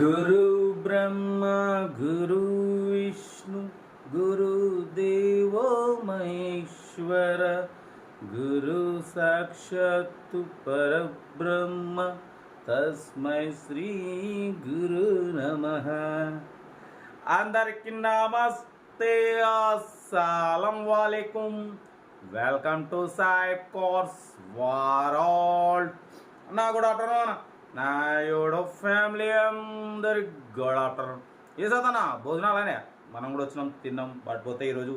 గురు బ్రహ్మ గురు విష్ణు గురు దేవో మహేశ్వర గురు సాక్షాత్తు పరబ్రహ్మ తస్మై శ్రీ గురు నమ. అందరికి నమస్తే అస్సలం వాలేకుం. వెల్కమ్ టు సాయి కోర్స్ వారాల్. నా గుడ్ ఆఫ్టర్నూన్ నా యోడో ఫ్యామిలీ అందరి గుడ్ ఆఫ్టర్నూన్. ఏ చదవనా భోజనాలనే? మనం కూడా వచ్చినాం తిన్నాం బట్ పోతే ఈరోజు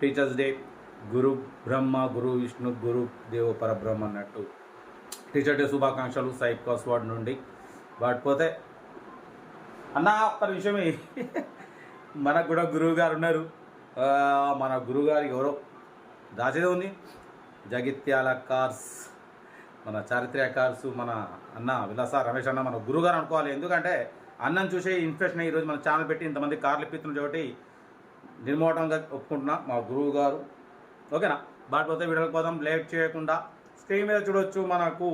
టీచర్స్ డే. గురు బ్రహ్మ గురు విష్ణు గురు దేవ పరబ్రహ్మ అన్నట్టు. టీచర్ డే శుభాకాంక్షలు సైబ్ కాస్వాడ్ నుండి. బట్ పోతే అన్న ఒక్క విషయమే మనకు కూడా గురువు గారు ఉన్నారు మన గురువు గారికి ఎవరో? దాచేదే ఉంది. జగిత్యాల కార్స్. మన చారిత్రక కార్స్ మన అన్న విలాస రమేష్ అన్న మన గురువు గారు అనుకోవాలి. ఎందుకంటే అన్నం చూసే ఇన్స్పిరేషన్ ఈరోజు మన ఛానల్ పెట్టి ఇంతమంది కార్లు ఇప్పిస్తున్న చోటి నిర్మోటంగా ఒప్పుకుంటున్నా మా గురువు గారు ఓకేనా? బాటిపోతే పోతే వీడియోకి పోదాం. లేట్ చేయకుండా స్క్రీన్ మీద చూడొచ్చు మనకు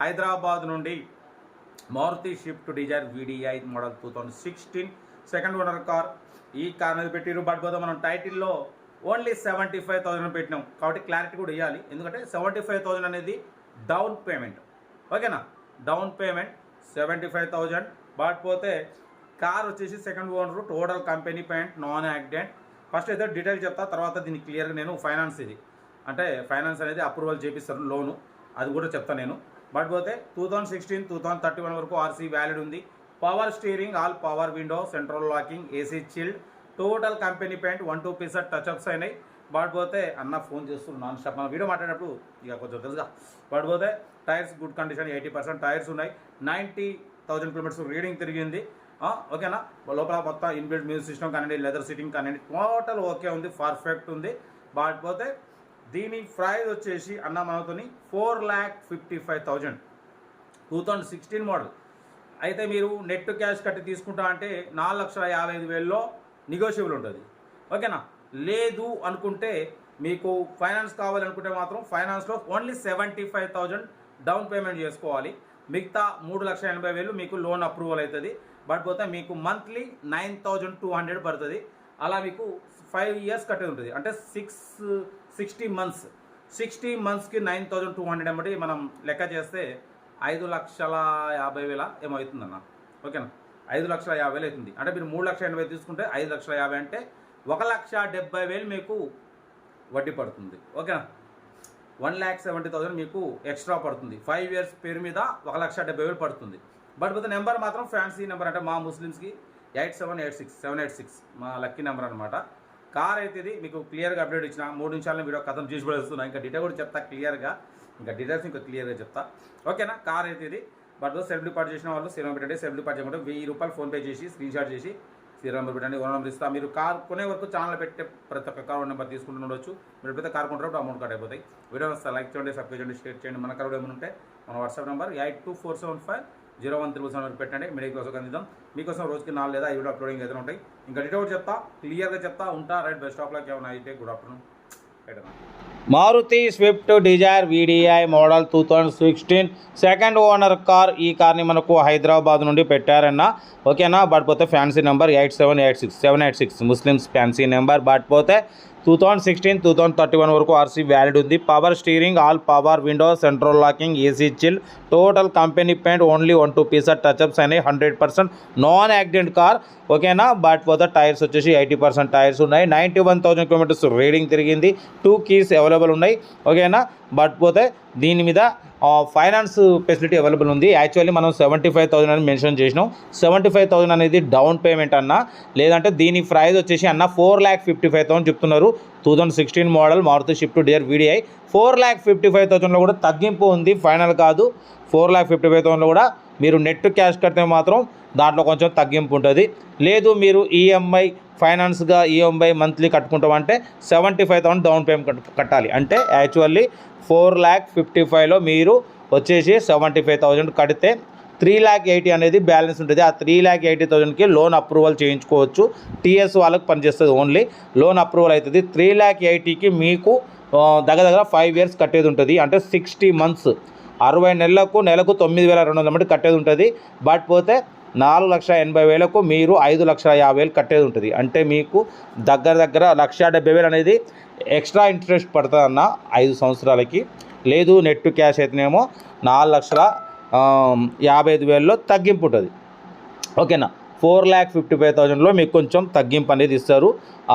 హైదరాబాద్ నుండి Maruti Swift Dzire VDI model two thousand sixteen second owner car ఈ కార్ అనేది పెట్టిరు బట్ పోతే మనం టైటిల్లో ఓన్లీ సెవెంటీ ఫైవ్ థౌసండ్ పెట్టినాం. కాబట్టి క్లారిటీ కూడా ఇవ్వాలి ఎందుకంటే సెవెంటీ ఫైవ్ థౌసండ్ అనేది డౌన్ పేమెంట్. ఓకేనా? Down payment seventy five thousand. But పోతే కార్ వచ్చేసి second owner total company payment non accident. First అయితే డీటెయిల్ చెప్తా తర్వాత దీన్ని క్లియర్గా నేను ఫైనాన్స్ ఇది. అంటే ఫైనాన్స్ అనేది అప్రూవల్ చేపిస్తారు లోను. అది కూడా చెప్తాను నేను. బట్ పోతే two thousand sixteen two thousand thirty one వరకు ఆర్సీ వ్యాలిడ్ ఉంది. Power steering all power window central locking AC chilled. Total company paint one two pieces touchups అయినాయి. పడిపోతే అన్న ఫోన్ చేస్తున్నాను నాన్ స్టాప్. మన వీడియో మాట్లాడేటప్పుడు ఇక కొంచెం తెలుసుగా. పడిపోతే tyres good condition eighty percent tyres ఉన్నాయి. నైంటీ థౌజండ్ కిలోమీటర్స్ రీడింగ్ తిరిగింది. ఓకేనా? లోపల మొత్తం ఇన్బిల్ట్ మ్యూజిక్ సిస్టమ్ కానివ్వండి లెదర్ సిట్టింగ్ కానివ్వండి టోటల్ ఓకే ఉంది పర్ఫెక్ట్ ఉంది. బట్ దీని ప్రైజ్ వచ్చేసి అన్న మనతోని four lakh fifty five thousand two thousand sixteen model. అయితే మీరు నెట్ క్యాష్ కట్టి తీసుకుంటా అంటే నాలుగు లక్షల యాభై ఐదు వేలలో నెగోషియబుల్ ఉంటుంది. ఓకేనా? లేదు అనుకుంటే మీకు ఫైనాన్స్ కావాలనుకుంటే మాత్రం ఫైనాన్స్లో only seventy five thousand down payment చేసుకోవాలి. మిగతా మూడు లక్షల ఎనభై వేలు మీకు లోన్ అప్రూవల్ అవుతుంది బట్ పోతే మీకు monthly nine thousand two hundred పడుతుంది. అలా మీకు ఫైవ్ ఇయర్స్ కట్టేది ఉంటుంది. అంటే సిక్స్ సిక్స్టీ మంత్స్. సిక్స్టీ మంత్స్కి నైన్ థౌజండ్ టూ హండ్రెడ్ బట్టి మనం లెక్క చేస్తే ఐదు లక్షల యాభై వేల ఏమవుతుందన్న ఓకేనా? ఐదు లక్షల యాభై వేలు అవుతుంది. అంటే మీరు మూడు లక్షల ఎనభై తీసుకుంటే ఐదు లక్షల యాభై అంటే ఒక లక్ష డెబ్బై వేలు మీకు వడ్డీ పడుతుంది. ఓకేనా? వన్ ల్యాక్ సెవెంటీ థౌసండ్ మీకు ఎక్స్ట్రా పడుతుంది. ఫైవ్ ఇయర్స్ పేరు మీద ఒక లక్ష డెబ్బై వేలు పడుతుంది. బట్ విత్ నెంబర్ మాత్రం ఫ్యాన్సీ నెంబర్ అంటే మా ముస్లిమ్స్కి eight seven eight six seven eight six మా లక్కీ నెంబర్ అనమాట కార్ అయితే ఇది మీకు క్లియర్గా అప్డేట్ ఇచ్చిన మూడు నిమిషాలను వీడియో కథం చూసి పడేస్తున్నా ఇంకా డీటెయిల్ కూడా చెప్తా క్లియర్గా. ఇంకా డీటెయిల్స్ ఇంకా క్లియర్గా చెప్తా. ఓకేనా? కార్ అయితే ఇది బట్ సెల్ఫ్ డిపార్ట్ చేసిన వాళ్ళు సీరం పెట్టండి. సెల్ఫ్ డిపార్ట్ చేయకుండా వెయ్యి రూపాయలు ఫోన్పే చేసి స్క్రీన్ షాట్ చేసి సీరం నెంబర్ పెట్టండి ఓన్ నెంబర్ ఇస్తా మీరు కార్ కొనే వరకు ఛానల్ పెట్టే ప్రతి ఒక్క కార్ నెంబర్ తీసుకుంటూ ఉండొచ్చు. మీరు ఎప్పుడైతే కార్ కొంటున్నప్పుడు అమౌంట్ కట్ అయిపోతాయి. వీడియో వస్తే లైక్ చేయండి సబ్స్క్రైబ్ చేయండి షేర్ చేయండి. మన కార్ ఏమైనా ఉంటే మన WhatsApp number eight two four seven five zero one triple seven పెట్టండి. మీడియా కోసం అందిద్దాం. మీకోసం రోజుకి నాలుగు లేదా ఐదు అప్లోడింగ్ ఏదైనా ఉంటాయి. ఇంకా డీటెయిల్ చెప్తా క్లియర్గా చెప్తా ఉంటా రైట్ బెస్ట్ ఆఫ్ లక్ ఏమైనా అయితే good afternoon. Maruti swift dzire VDI model two thousand sixteen. Second owner car ఈ కార్ని మనకు హైదరాబాద్ నుండి పెట్టారన్న. ఓకేనా? బట్ పోతే fancy number eight seven eight six seven eight six. Muslims fancy number. But పోతే two thousand sixteen two thousand thirty one వరకు RC valid ఉంది. Power steering all power window central locking AC chill total company paint only one two పీసర్ touch-ups అనేవి hundred percent non accident car ఓకేనా but పోతే tyres వచ్చేసి eighty percent tyres ఉన్నాయి. Ninety one thousand kilometres reading తిరిగింది. Two keys available ఉన్నాయి. ఓకేనా but పోతే దీని మీద ఫైనాన్స్ ఫెసిలిటీ అవైలబుల్ ఉంది. యాక్చువల్లీ మనం సెవెంటీ ఫైవ్ థౌసండ్ అని మెన్షన్ చేసినాం. సెవెంటీ ఫైవ్ థౌసండ్ అనేది డౌన్ పేమెంట్ అన్న లేదంటే దీని ప్రైస్ వచ్చేసి అన్న four lakh fifty five thousand చెప్తున్నారు. Two thousand sixteen model Maruti swift dzire VDI four lakh fifty five థౌసండ్లో కూడా తగ్గింపు ఉంది. ఫైనల్ కాదు. ఫోర్ ల్యాక్ ఫిఫ్టీ ఫైవ్ థౌసండ్లో కూడా మీరు నెట్ క్యాష్ కడితే మాత్రం దాంట్లో కొంచెం తగ్గింపు ఉంటుంది. లేదు మీరు ఈఎంఐ ఫైనాన్స్గా EMI monthly కట్టుకుంటామంటే seventy five thousand down payment కట్టాలి. అంటే యాక్చువల్లీ ఫోర్ ల్యాక్ ఫిఫ్టీ ఫైవ్లో మీరు వచ్చేసి సెవెంటీ ఫైవ్ థౌసండ్ కడితే త్రీ ల్యాక్ ఎయిటీ అనేది బ్యాలెన్స్ ఉంటుంది. ఆ త్రీ ల్యాక్ ఎయిటీ థౌసండ్కి లోన్ అప్రూవల్ చేయించుకోవచ్చు. టీఎస్ వాళ్ళకి పనిచేస్తుంది ఓన్లీ లోన్ అప్రూవల్ అవుతుంది త్రీ ల్యాక్ ఎయిటీకి మీకు దగ్గర దగ్గర ఫైవ్ ఇయర్స్ కట్టేది ఉంటుంది. అంటే సిక్స్టీ మంత్స్ అరవై నెలలకు నెలకు తొమ్మిది వేల రెండు వందల మంది కట్టేది ఉంటుంది. బట్ పోతే నాలుగు లక్షల ఎనభై వేలకు మీరు ఐదు లక్షల యాభై వేలు కట్టేది ఉంటుంది. అంటే మీకు దగ్గర దగ్గర లక్ష డెబ్బై వేలు అనేది ఎక్స్ట్రా ఇంట్రెస్ట్ పడుతుందన్న ఐదు సంవత్సరాలకి. లేదు నెట్ క్యాష్ అయితేనేమో నాలుగు లక్షల యాభై ఐదు వేలలో తగ్గింపు ఉంటుంది. ఓకేనా? ఫోర్ ల్యాక్ ఫిఫ్టీ ఫైవ్ థౌజండ్లో మీకు కొంచెం తగ్గింపు అనేది ఇస్తారు.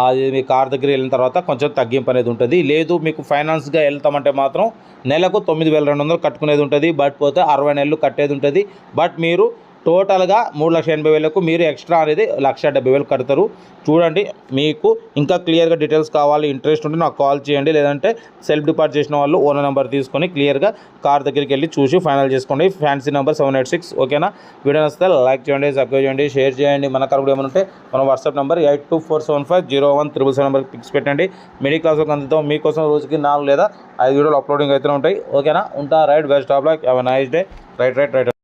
అది మీ కార్ దగ్గర వెళ్ళిన తర్వాత కొంచెం తగ్గింపు అనేది ఉంటుంది. లేదు మీకు ఫైనాన్స్గా వెళ్తామంటే మాత్రం నెలకు తొమ్మిది వేల రెండు వందలు కట్టుకునేది ఉంటుంది. బట్ పోతే అరవై నెలలు కట్టేది ఉంటుంది. బట్ మీరు టోటల్గా మూడు లక్షల ఎనభై వేలకు మీరు ఎక్స్ట్రా అనేది లక్ష డెబ్బై వేలు కడతారు. చూడండి మీకు ఇంకా క్లియర్గా డీటెయిల్స్ కావాలి ఇంట్రెస్ట్ ఉంటే నాకు కాల్ చేయండి. లేదంటే సెల్ఫ్ డిపార్ట్ చేసిన వాళ్ళు ఓనర్ నెంబర్ తీసుకొని క్లియర్గా కార్ దగ్గరికి వెళ్ళి చూసి ఫైనల్ చేసుకోండి. Fancy number seven eight six ఓకేనా? వీడియో నచ్చితే లైక్ చేయండి సబ్స్క్రైబ్ చేయండి షేర్ చేయండి. మన కార్ కూడా ఏమైనా ఉంటే మన WhatsApp number eight two four seven five zero one triple seven నెంబర్కి పిక్స్ పెట్టండి. మిడిల్ క్లాస్కి అందుతాం మీకోసం రోజుకి నాలుగు లేదా ఐదు వీడియోలు అప్లోడింగ్ అయితే ఉంటాయి. ఓకేనా? ఉంటా right best of luck. Have nice day. Right right right.